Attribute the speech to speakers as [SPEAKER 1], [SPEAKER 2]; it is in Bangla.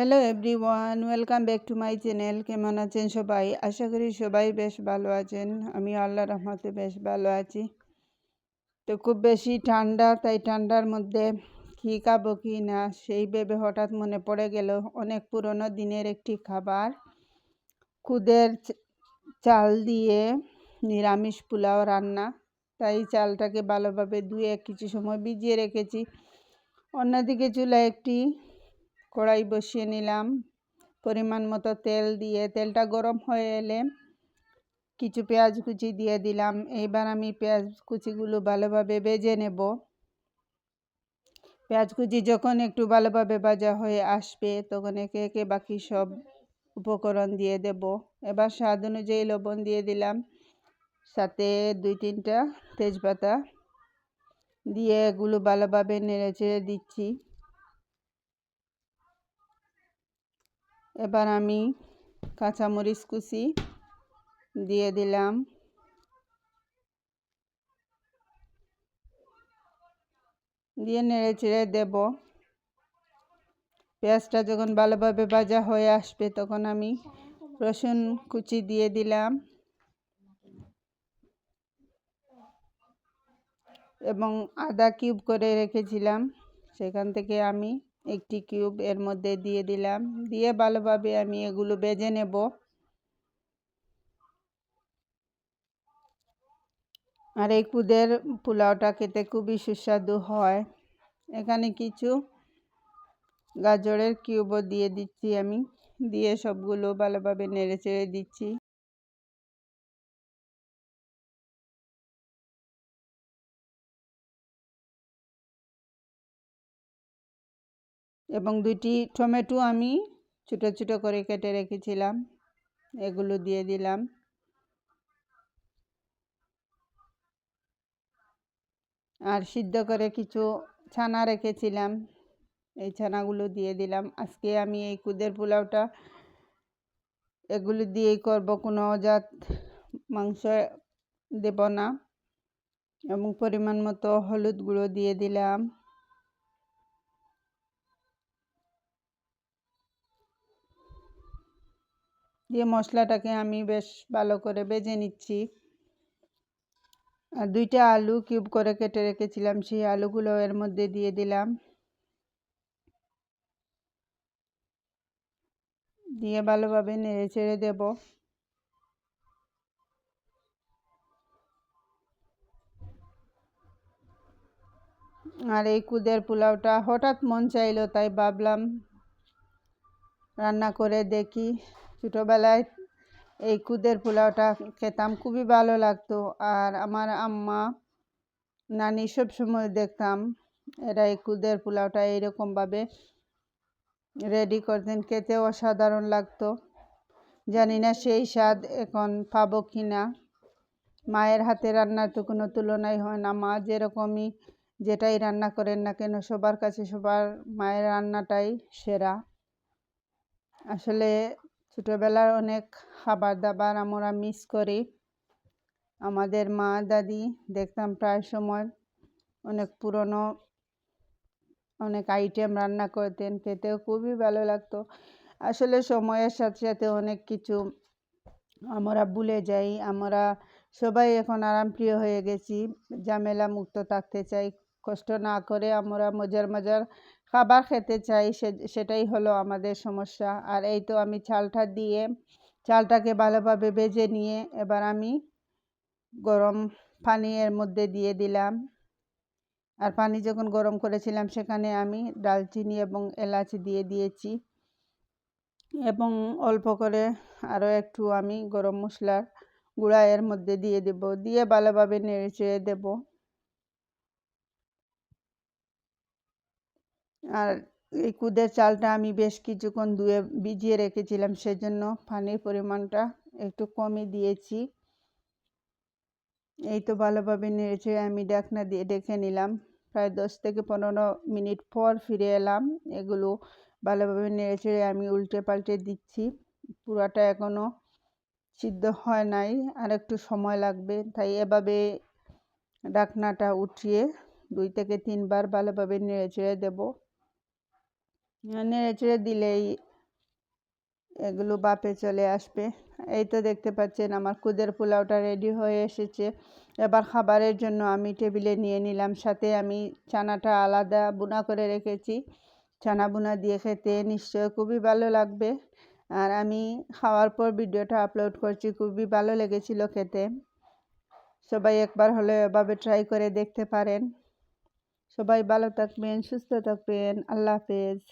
[SPEAKER 1] Hello everyone welcome back to my channel কেমন আছেন সবাই? আশা করি সবাই বেশ ভালো আছেন। আমি আল্লাহ রহমতে বেশ ভালো আছি। তো খুব বেশি ঠান্ডা, তাই ঠান্ডার মধ্যে কী খাব কি না, সেই ভেবে হঠাৎ মনে পড়ে গেল অনেক পুরনো দিনের একটি খাবার। খুদের চাল দিয়ে নিরামিষ পোলাও রান্না। তাই চালটাকে ভালোভাবে ধুয়ে কিছু সময় ভিজিয়ে রেখেছি। অন্যদিকে চুলা একটি কড়াই বসিয়ে নিলাম। পরিমাণ মতো তেল দিয়ে, তেলটা গরম হয়ে এলে কিছু পেঁয়াজ কুচি দিয়ে দিলাম। এইবার আমি পেঁয়াজ কুচিগুলো ভালোভাবে বেজে নেব। পেঁয়াজ কুচি যখন একটু ভালোভাবে ভাজা হয়ে আসবে, তখন একে একে বাকি সব উপকরণ দিয়ে দেব। এবার স্বাদ অনুযায়ী লবণ দিয়ে দিলাম। সাথে দুই তিনটা তেজপাতা দিয়ে এগুলো ভালোভাবে নেড়ে চেড়ে দিচ্ছি। এবার আমি কাঁচামরিচ কুচি দিয়ে দিলাম। দিয়ে নেড়ে চেড়ে দেব। পেঁয়াজটা যখন ভালোভাবে ভাজা হয়ে আসবে, তখন আমি রসুন কুচি দিয়ে দিলাম এবং আদা কিউব করে রেখেছিলাম। সেখান থেকে আমি একটি কিউব এর মধ্যে দিয়ে দিলাম। দিয়ে ভালোভাবে আমি এগুলো বেজে নেব। আর এই কুদের পোলাওটা খেতে খুবই সুস্বাদু হয়। এখানে কিছু গাজরের কিউবও দিয়ে দিচ্ছি আমি। দিয়ে সবগুলো ভালোভাবে নেড়ে চেড়ে দিচ্ছি। এবং দুটি টমেটো আমি ছোটো ছোটো করে কেটে রেখেছিলাম। এগুলো দিয়ে দিলাম। আর সিদ্ধ করে কিছু ছানা রেখেছিলাম। এই ছানাগুলো দিয়ে দিলাম। আজকে আমি এই কুদের পোলাওটা এগুলো দিয়েই করব। কোনো অজাত মাংস দেব না। এবং পরিমাণ মতো হলুদ গুঁড়ো দিয়ে দিলাম। দিয়ে মশলাটাকে আমি বেশ ভালো করে বেজে নিচ্ছি। আর দুইটা আলু কিউব করে কেটে রেখেছিলাম, সেই আলুগুলো এর মধ্যে দিয়ে দিলাম। দিয়ে ভালোভাবে নেড়ে চেড়ে দেব। আর এই কুদের পোলাওটা হঠাৎ মন চাইলো, তাই ভাবলাম রান্না করে দেখি। ছোটোবেলায় এই কুদের পোলাওটা খেতাম, খুবই ভালো লাগতো। আর আমার আম্মা, নানি সব সময় দেখতাম, এরা এই কুদের পোলাওটা এইরকমভাবে রেডি করতেন, খেতে অসাধারণ লাগতো। জানি না সেই স্বাদ এখন পাবো কি না মায়ের হাতে রান্নার তো কোনো তুলনাই হয় না। মা যেরকমই যেটাই রান্না করেন না কেন, সবার কাছে সবার মায়ের রান্নাটাই সেরা। আসলে ছোটোবেলার অনেক খাবার দাবার আমরা মিস করি। আমাদের মা, দাদি দেখতাম প্রায় সময় অনেক পুরনো অনেক আইটেম রান্না করতেন, খেতেও খুবই ভালো লাগতো। আসলে সময়ের সাথে সাথে অনেক কিছু আমরা ভুলে যাই, আমরা সবাই এখন আরামপ্রিয় হয়ে গেছি ঝামেলা মুক্ত থাকতে চাই কষ্ট না করে আমরা মজার মজার খাবার খেতে চাই সেটাই হলো আমাদের সমস্যা। আর এই তো আমি চালটা দিয়ে, চালটাকে ভালোভাবে বেজে নিয়ে এবার আমি গরম পানি এর মধ্যে দিয়ে দিলাম। আর পানি যখন গরম করেছিলাম সেখানে আমি ডালচিনি এবং এলাচ দিয়ে দিয়েছি। এবং অল্প করে আরও একটু আমি গরম মশলার গুঁড়া এর মধ্যে দিয়ে দেব, দিয়ে ভালোভাবে নেড়ে চেড়ে দেবো। আর এই কুদের চালটা আমি বেশ কিছুক্ষণ ধুয়ে ভিজিয়ে রেখেছিলাম, সেজন্য পানির পরিমাণটা একটু কমই দিয়েছি। এই তো ভালোভাবে নেড়েছে আমি ডাকনা দিয়ে ডেকে নিলাম। প্রায় দশ থেকে পনেরো মিনিট পর ফিরে এলাম। এগুলো ভালোভাবে নেড়েছে আমি উল্টে পাল্টে দিচ্ছি। পুরাটা এখনও সিদ্ধ হয় নাই, আর একটু সময় লাগবে। তাই এভাবে ডাকনাটা উঠিয়ে দুই থেকে তিনবার ভালোভাবে নেড়ে চেড়ে দেবো। নেড়ে চেড়ে দিলেই এগুলো বাপে চলে আসবে। এই তো দেখতে পাচ্ছেন আমার কুদের পোলাওটা রেডি হয়ে এসেছে। এবার খাবারের জন্য আমি টেবিলে নিয়ে নিলাম, সাথে আমি চানাটা আলাদা বুনা করে রেখেছি। চানা বুনা দিয়ে খেতে নিশ্চয় খুবই ভালো লাগবে। আর আমি খাওয়ার পর ভিডিওটা আপলোড করছি, খুবই ভালো লেগেছিল খেতে। সবাই একবার হলে এভাবে ট্রাই করে দেখতে পারেন। সবাই ভালো থাকবেন, সুস্থ থাকবেন, আল্লাহ হাফেজ।